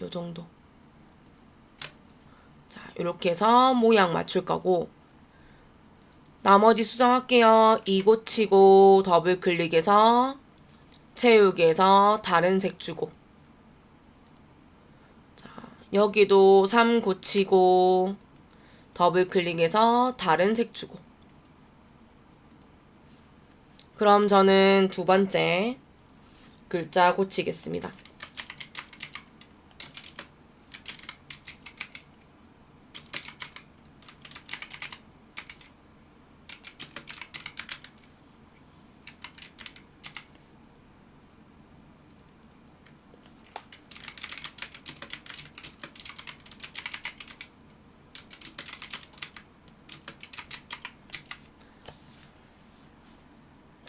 요 정도. 자, 이렇게 해서 모양 맞출 거고 나머지 수정할게요. 이곳 치고 더블 클릭해서 채우기에서 다른 색 주고 자, 여기도 3 고치고 더블 클릭해서 다른 색 주고 그럼 저는 두 번째 글자 고치겠습니다.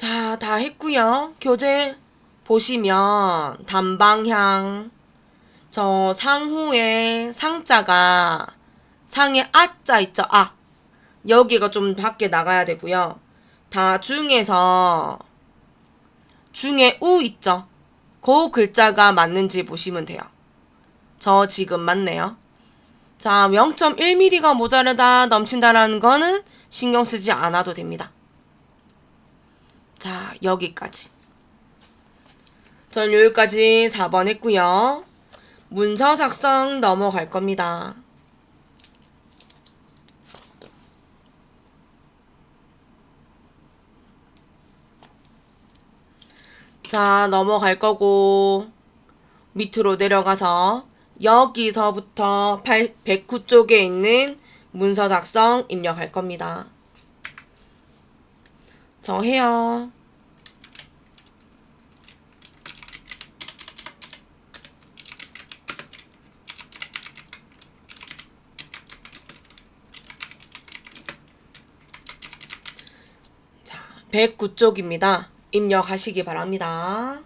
자, 다 했고요. 교재 보시면 단방향 저 상후에 상자가 상에 아자 있죠? 아. 여기가 좀 밖에 나가야 되고요. 다 중에서 중에 우 있죠? 그 글자가 맞는지 보시면 돼요. 저 지금 맞네요. 자, 0.1mm가 모자르다 넘친다라는 거는 신경 쓰지 않아도 됩니다. 자, 여기까지. 전 여기까지 4번 했고요. 문서 작성 넘어갈 겁니다. 자, 넘어갈 거고 밑으로 내려가서 여기서부터 109 쪽에 있는 문서 작성 입력할 겁니다. 저 해요. 109쪽입니다. 입력하시기 바랍니다.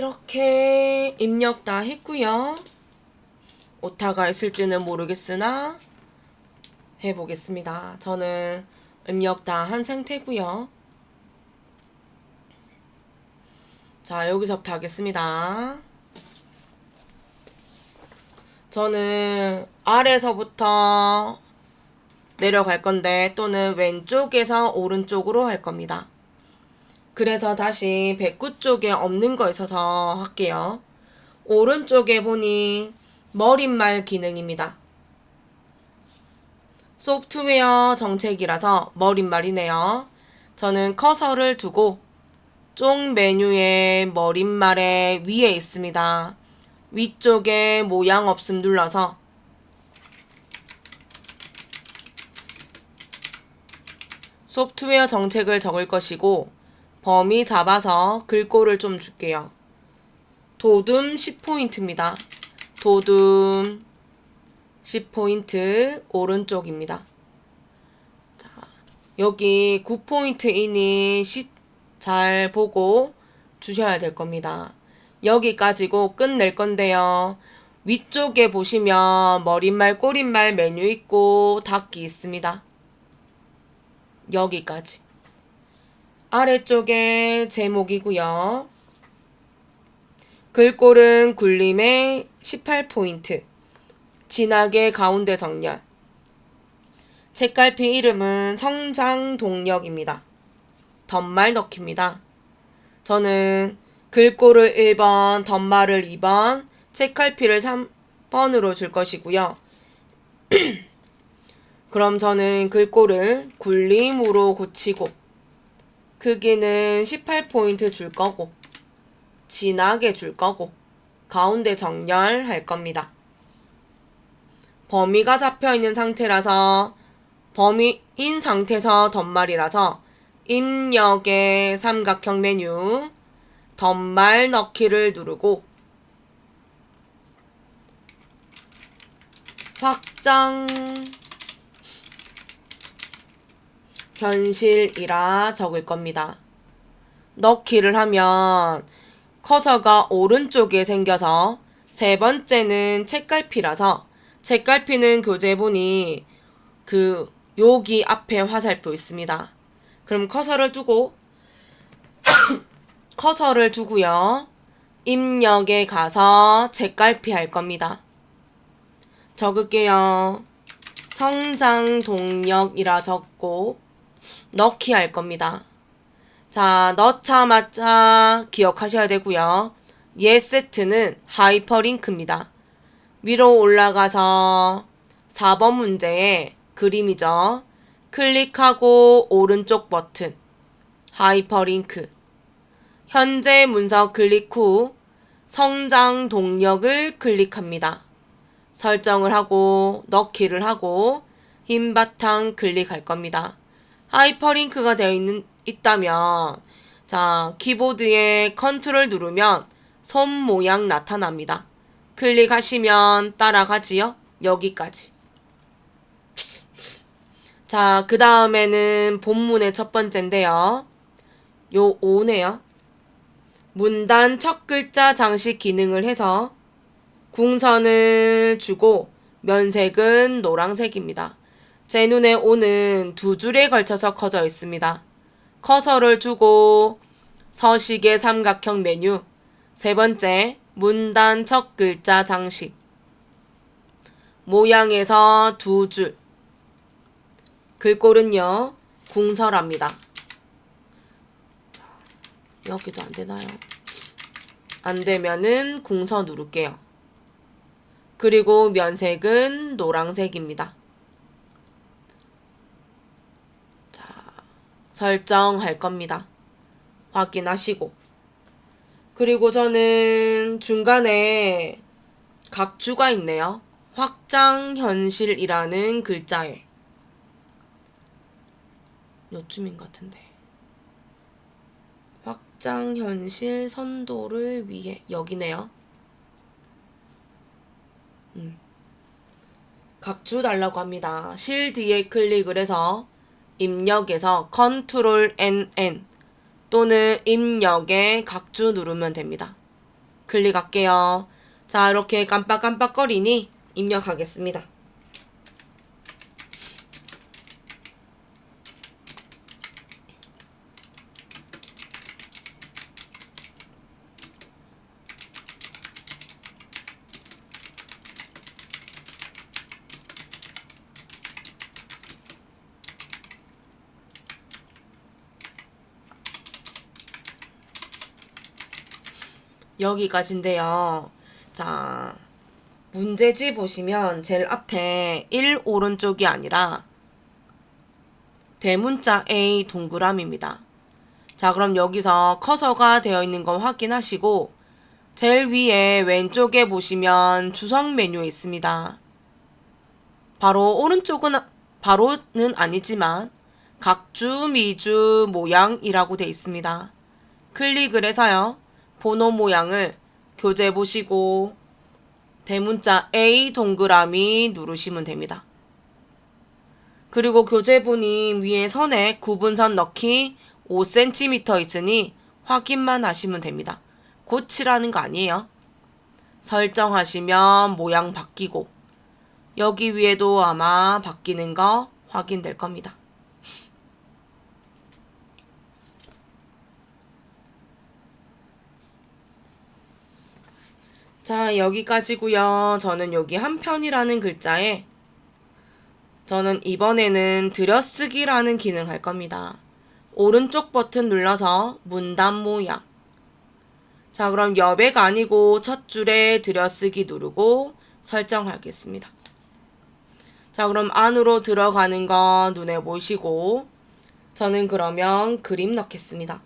이렇게 입력 다 했고요. 오타가 있을지는 모르겠으나 해보겠습니다. 저는 입력 다 한 상태고요. 자, 여기서부터 하겠습니다. 저는 아래서부터 내려갈 건데 또는 왼쪽에서 오른쪽으로 할 겁니다. 그래서 다시 배구 쪽에 없는 거 있어서 할게요. 오른쪽에 보니 머릿말 기능입니다. 소프트웨어 정책이라서 머릿말이네요. 저는 커서를 두고 쪽 메뉴의 머릿말의 위에 있습니다. 위쪽에 모양 없음 눌러서 소프트웨어 정책을 적을 것이고 범위 잡아서 글꼴을 좀 줄게요. 도둠 10포인트입니다. 도둠 10포인트 오른쪽입니다. 자, 여기 9포인트이니 10 잘 보고 주셔야 될 겁니다. 여기까지고 끝낼 건데요. 위쪽에 보시면 머릿말, 꼬릿말 메뉴 있고 닫기 있습니다. 여기까지. 아래쪽에 제목이고요. 글꼴은 굴림의 18포인트. 진하게 가운데 정렬. 책갈피 이름은 성장동력입니다. 덧말 넣기입니다. 저는 글꼴을 1번, 덧말을 2번, 책갈피를 3번으로 줄 것이고요. 그럼 저는 글꼴을 굴림으로 고치고 크기는 18포인트 줄 거고 진하게 줄 거고 가운데 정렬 할 겁니다. 범위가 잡혀 있는 상태라서 범위인 상태에서 덧말이라서 입력의 삼각형 메뉴 덧말 넣기를 누르고 확장 현실이라 적을 겁니다. 넣기를 하면 커서가 오른쪽에 생겨서 세 번째는 책갈피라서 책갈피는 교재본이 그 여기 앞에 화살표 있습니다. 그럼 커서를 두고 커서를 두고요. 입력에 가서 책갈피 할 겁니다. 적을게요. 성장 동력이라 적고 넣기 할 겁니다. 자, 넣자마자 기억하셔야 되고요. 예 세트는 하이퍼링크입니다. 위로 올라가서 4번 문제에 그림이죠. 클릭하고 오른쪽 버튼 하이퍼링크 현재 문서 클릭 후 성장 동력을 클릭합니다. 설정을 하고 넣기를 하고 흰 바탕 클릭할 겁니다. 하이퍼링크가 되어 있는 있다면 자 키보드에 컨트롤 누르면 손 모양 나타납니다. 클릭하시면 따라가지요. 여기까지. 자, 그 다음에는 본문의 첫 번째인데요. 요 5네요. 문단 첫 글자 장식 기능을 해서 궁선을 주고 면색은 노란색입니다. 제 눈에 오는 두 줄에 걸쳐서 커져 있습니다. 커서를 두고 서식의 삼각형 메뉴 세 번째 문단 첫 글자 장식 모양에서 두 줄 글꼴은요 궁설합니다. 여기도 안 되나요? 안 되면은 궁서 누를게요. 그리고 면색은 노란색입니다. 자, 설정할 겁니다. 확인하시고. 그리고 저는 중간에 각주가 있네요. 확장 현실이라는 글자에 요쯤인 것 같은데. 확장 현실 선도를 위해 여기네요. 음. 각주 달라고 합니다. 실 뒤에 클릭을 해서 입력에서 컨트롤 NN 또는 입력에 각주 누르면 됩니다. 클릭할게요. 자, 이렇게 깜빡깜빡거리니 입력하겠습니다. 여기까지인데요. 자, 문제지 보시면 제일 앞에 1 오른쪽이 아니라 대문자 A 동그라미입니다. 자, 그럼 여기서 커서가 되어 있는 거 확인하시고 제일 위에 왼쪽에 보시면 주석 메뉴 있습니다. 바로 오른쪽은 바로는 아니지만 각주 미주 모양이라고 되어 있습니다. 클릭을 해서요. 번호 모양을 교재 보시고 대문자 A 동그라미 누르시면 됩니다. 그리고 교재 보니 위에 선에 구분선 넣기 5cm 있으니 확인만 하시면 됩니다. 고치라는 거 아니에요. 설정하시면 모양 바뀌고 여기 위에도 아마 바뀌는 거 확인될 겁니다. 자, 여기까지고요. 저는 여기 한편이라는 글자에 저는 이번에는 들여쓰기라는 기능 할 겁니다. 오른쪽 버튼 눌러서 문단 모양. 자, 그럼 여백 아니고 첫 줄에 들여쓰기 누르고 설정하겠습니다. 자, 그럼 안으로 들어가는 거 눈에 보시고 저는 그러면 그림 넣겠습니다.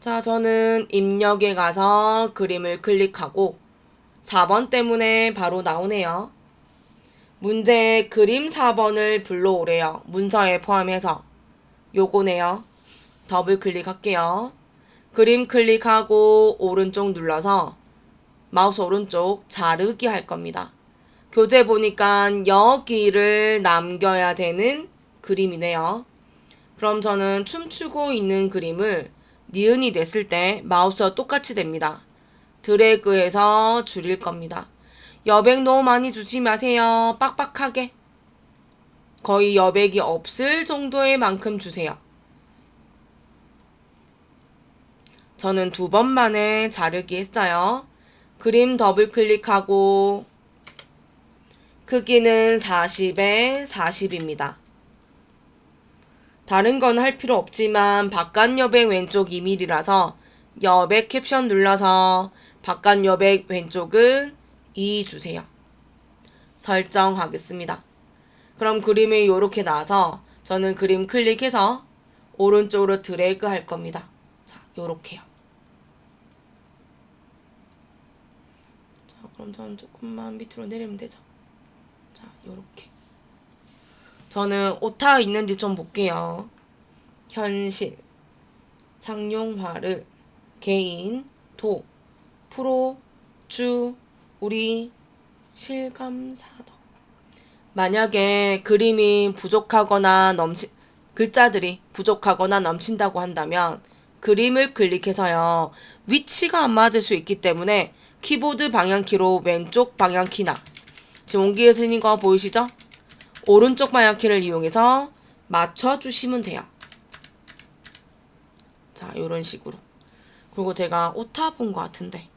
자, 저는 입력에 가서 그림을 클릭하고 4번 때문에 바로 나오네요. 문제 그림 4번을 불러오래요. 문서에 포함해서. 요거네요. 더블 클릭할게요. 그림 클릭하고 오른쪽 눌러서 마우스 오른쪽 자르기 할 겁니다. 교재 보니까 여기를 남겨야 되는 그림이네요. 그럼 저는 춤추고 있는 그림을 니은이 냈을 때 마우스와 똑같이 됩니다. 드래그해서 줄일 겁니다. 여백 너무 많이 주지 마세요. 빡빡하게. 거의 여백이 없을 정도의 만큼 주세요. 저는 두 번 만에 자르기 했어요. 그림 더블 클릭하고 크기는 40에 40입니다. 다른 건 할 필요 없지만 바깥 여백 왼쪽 2mm라서 여백 캡션 눌러서 바깥 여백 왼쪽은 2 주세요. 설정하겠습니다. 그럼 그림이 이렇게 나와서 저는 그림 클릭해서 오른쪽으로 드래그 할 겁니다. 자, 요렇게요. 자, 그럼 저는 조금만 밑으로 내리면 되죠. 자, 요렇게. 저는 오타 있는지 좀 볼게요. 현실, 상용화를, 개인, 도, 프로, 주, 우리, 실감사도. 만약에 그림이 부족하거나 넘치, 글자들이 부족하거나 넘친다고 한다면 그림을 클릭해서요. 위치가 안 맞을 수 있기 때문에 키보드 방향키로 왼쪽 방향키나 지금 옮기에 쓰는 거 보이시죠? 오른쪽 방향키를 이용해서 맞춰주시면 돼요. 자, 요런 식으로. 그리고 제가 오타 본 것 같은데.